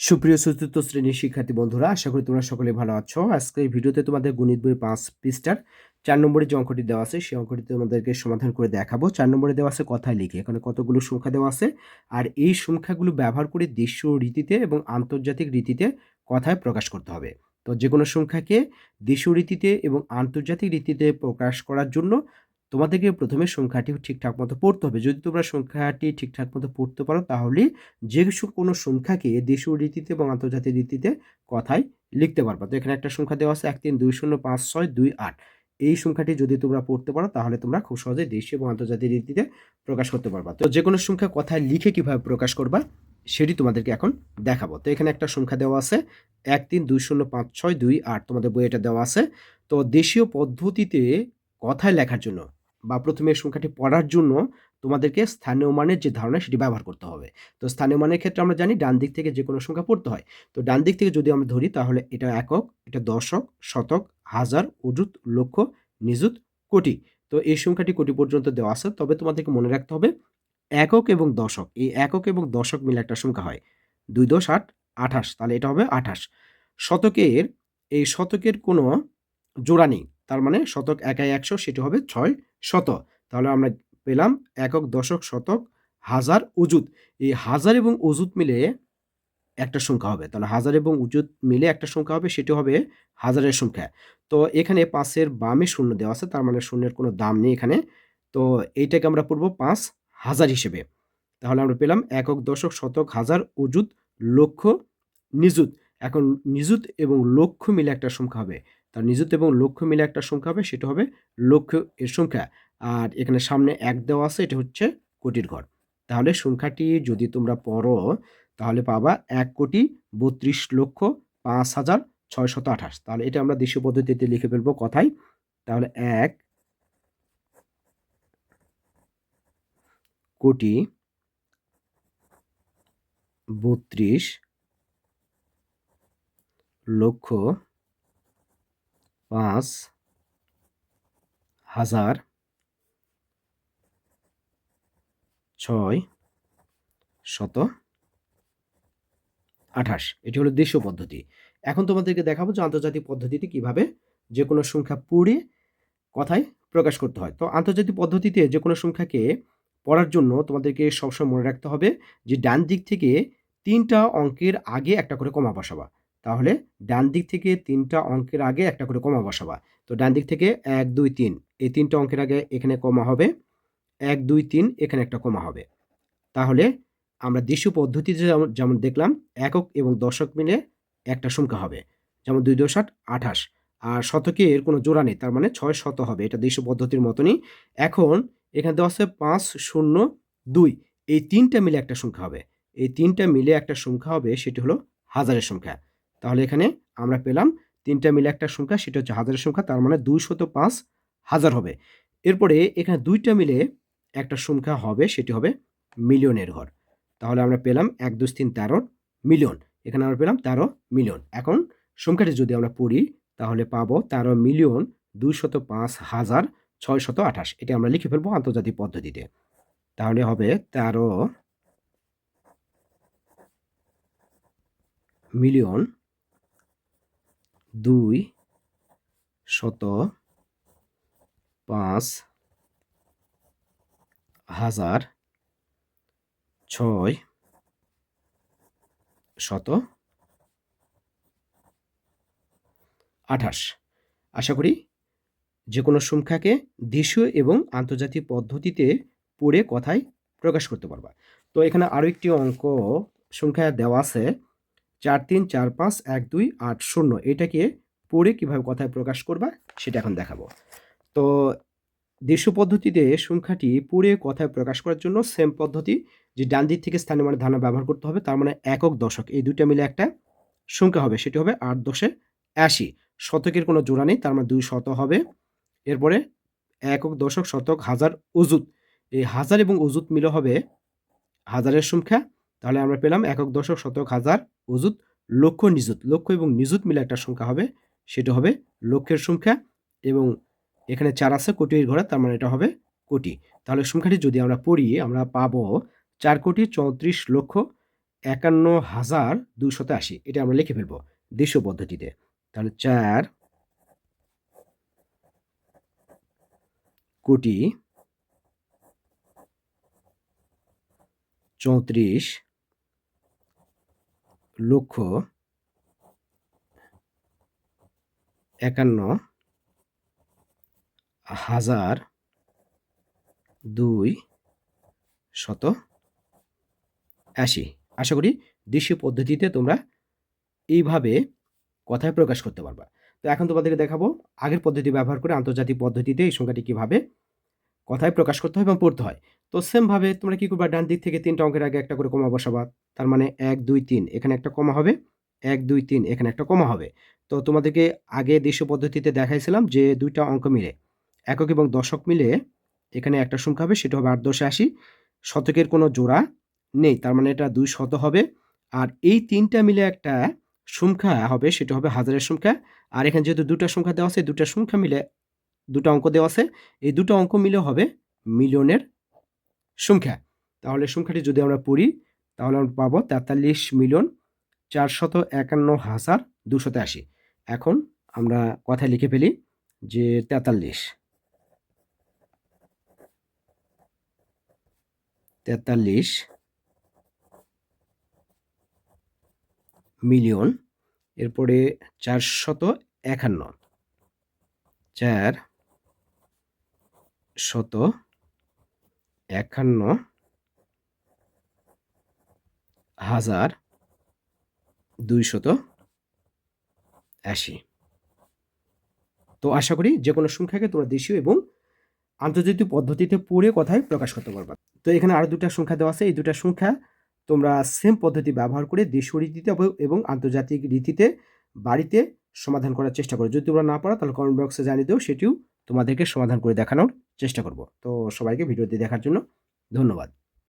সুপ্রিয় চতুর্থ শ্রেণির শিক্ষার্থী বন্ধুরা, আশা করি তোমরা সকলে ভালো আছো। আজকে এই ভিডিওতে তোমাদের গণিত বই পাঁচ পৃষ্ঠার চার নম্বরে যে অঙ্কটি দেওয়া আছে, সেই অঙ্কটি তোমাদেরকে সমাধান করে দেখাবো। চার নম্বরে দেওয়া আছে কথায় লিখে, এখানে কতগুলো সংখ্যা দেওয়া আছে। আর এই সংখ্যাগুলো ব্যবহার করে দেশীয় রীতিতে এবং আন্তর্জাতিক রীতিতে কথায় প্রকাশ করতে হবে। তো যে কোনো সংখ্যাকে দেশীয় রীতিতে এবং আন্তর্জাতিক রীতিতে প্রকাশ করার জন্য তোমাদেরকে প্রথমে সংখ্যাটি ঠিকঠাক মতো পড়তে হবে। যদি তোমরা সংখ্যাটি ঠিকঠাক মতো পড়তে পারো, তাহলে যে কোনো সংখ্যাকে দেশীয় রীতিতে এবং আন্তর্জাতিক রীতিতে কথায় লিখতে পারবা। তো এখানে একটা সংখ্যা দেওয়া আছে, এক, তিন, দুই, শূন্য, পাঁচ, ছয়, দুই, আট। এই সংখ্যাটি যদি তোমরা পড়তে পারো, তাহলে তোমরা খুব সহজে দেশীয় এবং আন্তর্জাতিক রীতিতে প্রকাশ করতে পারবা। তো যে কোনো সংখ্যা কথায় লিখে কীভাবে প্রকাশ করবা, সেটি তোমাদেরকে এখন দেখাবো। তো এখানে একটা সংখ্যা দেওয়া আছে, এক, তিন, দুই, শূন্য, পাঁচ, ছয়, দুই, আট। তোমাদের বই এটা দেওয়া আছে। তো দেশীয় পদ্ধতিতে কথায় লেখার জন্য বা প্রথমে সংখ্যাটি পড়ার জন্য তোমাদেরকে স্থানীয় মানের যে ধারণা সেটি ব্যবহার করতে হবে। তো স্থানীয় মানের ক্ষেত্রে আমরা জানি ডান দিক থেকে যে কোনো সংখ্যা পড়তে হয়। তো ডান দিক থেকে যদি আমরা ধরি তাহলে এটা একক, এটা দশক, শতক, হাজার অযুত লক্ষ, নিযুত, কোটি। তো এই সংখ্যাটি কোটি পর্যন্ত দেওয়া আছে। তবে তোমাদেরকে মনে রাখতে হবে, একক এবং দশক, এই একক এবং দশক মিলে একটা সংখ্যা হয়। দুই দশ আট, আঠাশ, তাহলে এটা হবে আঠাশ। শতকের, এই শতকের কোনো জোড়া নেই। তার মানে শতক একাই একশো, সেটি হবে ছয় শত তাহলে আমরা পেলাম একক দশক শতক হাজার অযুত এই হাজার এবং অযুত মিলে একটা সংখ্যা হবে। তাহলে হাজার এবং উজুত মিলে একটা সংখ্যা হবে, সেটি হবে হাজারের সংখ্যা। তো এখানে পাঁচের বামে শূন্য দেওয়া আছে, তার মানে শূন্যের কোনো দাম নেই এখানে। তো এইটাকে আমরা পড়ব পাঁচ হাজার হিসেবে। তাহলে আমরা পেলাম একক দশক শতক হাজার অযুত লক্ষ নিযুত। এখন নিযুত এবং লক্ষ মিলে একটা সংখ্যা হবে। তার নিযুত এবং লক্ষ্য মিলে একটা সংখ্যা হবে, সেটা হবে লক্ষ্য এর সংখ্যা। আর এখানে সামনে এক দেওয়া আছে, এটা হচ্ছে কোটির ঘর। তাহলে সংখ্যাটি যদি তোমরা পড়ো, তাহলে পাবা এক কোটি বত্রিশ লক্ষ পাঁচ হাজার ছয়শত আঠাশ। তাহলে এটা আমরা দেশীয় পদ্ধতিতে লিখে ফেলব কথায়। তাহলে এক কোটি বত্রিশ লক্ষ পাঁচ হাজার ছয় শত আঠাশ। এটি হলো দেশীয় পদ্ধতি। এখন তোমাদেরকে দেখাবো যে আন্তর্জাতিক পদ্ধতিতে কীভাবে যে কোনো সংখ্যা পড়ে কথায় প্রকাশ করতে হয়। তো আন্তর্জাতিক পদ্ধতিতে যে কোনো সংখ্যাকে পড়ার জন্য তোমাদেরকে সবসময় মনে রাখতে হবে যে ডান দিক থেকে তিনটা অঙ্কের আগে একটা করে কমা বসাবা। তাহলে ডান দিক থেকে তিনটা অঙ্কের আগে একটা করে কমা বসাবা। তো ডান দিক থেকে এক, দুই, তিন, এই তিনটা অঙ্কের আগে এখানে কমা হবে, এক, দুই, তিন, এখানে একটা কমা হবে। তাহলে আমরা দৃশ্য পদ্ধতিতে যেমন দেখলাম, একক এবং দশক মিলে একটা সংখ্যা হবে। যেমন দুই দশ আট, আঠাশ। আর শতকে এর কোনো জোড়া নেই, তার মানে ছয় শত হবে, এটা দৃশ্য পদ্ধতির মতনই। এখন এখানে আছে পাঁচ, শূন্য, দুই, এই তিনটা মিলে একটা সংখ্যা হবে। এই তিনটা মিলে একটা সংখ্যা হবে, সেটি হলো হাজারের সংখ্যা। তাহলে এখানে আমরা পেলাম তিনটা মিলে একটা সংখ্যা, সেটা হচ্ছে হাজারের সংখ্যা, তার মানে দুই শত পাঁচ হাজার হবে। এরপরে এখানে দুইটা মিলে একটা সংখ্যা হবে, সেটি হবে মিলিয়নের ঘর। তাহলে আমরা পেলাম এক দুই তিন তেরো মিলিয়ন। এখানে আমরা পেলাম তেরো মিলিয়ন। এখন সংখ্যাটি যদি আমরা পড়ি, তাহলে পাবো তেরো মিলিয়ন দুইশত পাঁচ হাজার ছয় শত আঠাশ। এটা আমরা লিখে ফেলব আন্তর্জাতিক পদ্ধতিতে। তাহলে হবে তেরো মিলিয়ন দুই, শত, পাঁচ, হাজার, ছয়, শত, আঠাশ। আশা করি যে কোনো সংখ্যাকে দেশীয় এবং আন্তর্জাতিক পদ্ধতিতে পড়ে কথায় প্রকাশ করতে পারবা। তো এখানে আরও একটি অঙ্ক সংখ্যা দেওয়া আছে। চার তিন চার পাঁচ এক দুই আট শূন্য। এটাকে পড়ে কীভাবে কথায় প্রকাশ করবা সেটা এখন দেখাবো। তো দেশীয় পদ্ধতিতে সংখ্যাটি পড়ে কথায় প্রকাশ করার জন্য সেম পদ্ধতি যে ডান দিক থেকে স্থানীয় মানে ধারণা ব্যবহার করতে হবে, তার মানে একক দশক। এই দুইটা মিলে একটা সংখ্যা হবে, সেটি হবে আট দশে আশি। শতকের কোনো জোড়া নেই, তার মানে দুই শত হবে। এরপরে একক দশক, শতক, হাজার অজুত এই হাজার এবং অজুত মিলে হবে হাজারের সংখ্যা। তাহলে আমরা পেলাম একক দশক শতক হাজার অজুত লক্ষ নিযুত। লক্ষ এবং নিযুত মিলে একটা সংখ্যা হবে, সেটা হবে লক্ষের সংখ্যা এবং এখানে চার আছে কোটির ঘরে তার মানে এটা হবে কোটি। তাহলে সংখ্যাটি যদি আমরা পড়ি আমরা পাবো চার কোটি চৌত্রিশ লক্ষ একান্ন হাজার দুইশত আশি। এটা আমরা লিখে ফেলব দেশীয় পদ্ধতিতে। তাহলে চার কোটি চৌত্রিশ লক্ষ একান্ন হাজার দুই শত আশি। আশা করি দেশীয় পদ্ধতিতে তোমরা এইভাবে কথায় প্রকাশ করতে পারবা। তো এখন তোমাদেরকে দেখাবো আগের পদ্ধতি ব্যবহার করে আন্তর্জাতিক পদ্ধতিতে এই সংখ্যাটি কীভাবে কথায় প্রকাশ করতে হয় এবং পড়তে হয়। তো সেমভাবে তোমরা কি করবা? ডান দিক থেকে তিনটা অঙ্কের আগে একটা করে কমা বসাবা। তার মানে এক, দুই, তিন, এখানে একটা কমা হবে। এক, দুই, তিন, এখানে একটা কমা হবে। তো তোমাদেরকে আগে দেশীয় পদ্ধতিতে দেখাইছিলাম যে দুইটা অঙ্ক মিলে, একক এবং দশক মিলে এখানে একটা সংখ্যা হবে, সেটা হবে আট, দশে, আশি। শতকের কোনো জোড়া নেই, তার মানে এটা দুই শত হবে। আর এই তিনটা মিলে একটা সংখ্যা হবে, সেটা হবে হাজারের সংখ্যা। আর এখানে যেহেতু দুটা সংখ্যা দেওয়া আছে, দুটা সংখ্যা মিলে দুটো অঙ্ক দেওয়া আছে। এই দুটো অঙ্ক মিলে হবে মিলিয়নের সংখ্যা। তাহলে সংখ্যাটি যদি আমরা পড়ি, তাহলে আমরা পাবো তেতাল্লিশ মিলিয়ন চারশত একান্ন হাজার দুশত আশি। এখন আমরা কথায় লিখে ফেলি যে তেতাল্লিশ। তেতাল্লিশ মিলিয়ন, এরপরে চারশত একান্ন। চার শত, একান্ন, হাজার, দুইশত আশি। তো আশা করি যে কোনো সংখ্যাকে তোমরা দেশীয় এবং আন্তর্জাতিক পদ্ধতিতে পড়ে কথায় প্রকাশ করতে পারবা। তো এখানে আরও দুটা সংখ্যা দেওয়া আছে। এই দুটা সংখ্যা তোমরা সেম পদ্ধতি ব্যবহার করে দেশীয় রীতিতে এবং আন্তর্জাতিক রীতিতে বাড়িতে সমাধান করার চেষ্টা করো। যদি তোমরা না পারো, তাহলে কমেন্ট বক্সে জানিয়ে দেও, সেটিও তোমাদেরকে সমাধান করে দেখানোর চেষ্টা করব। তো সবাইকে ভিডিওটি দেখার জন্য ধন্যবাদ।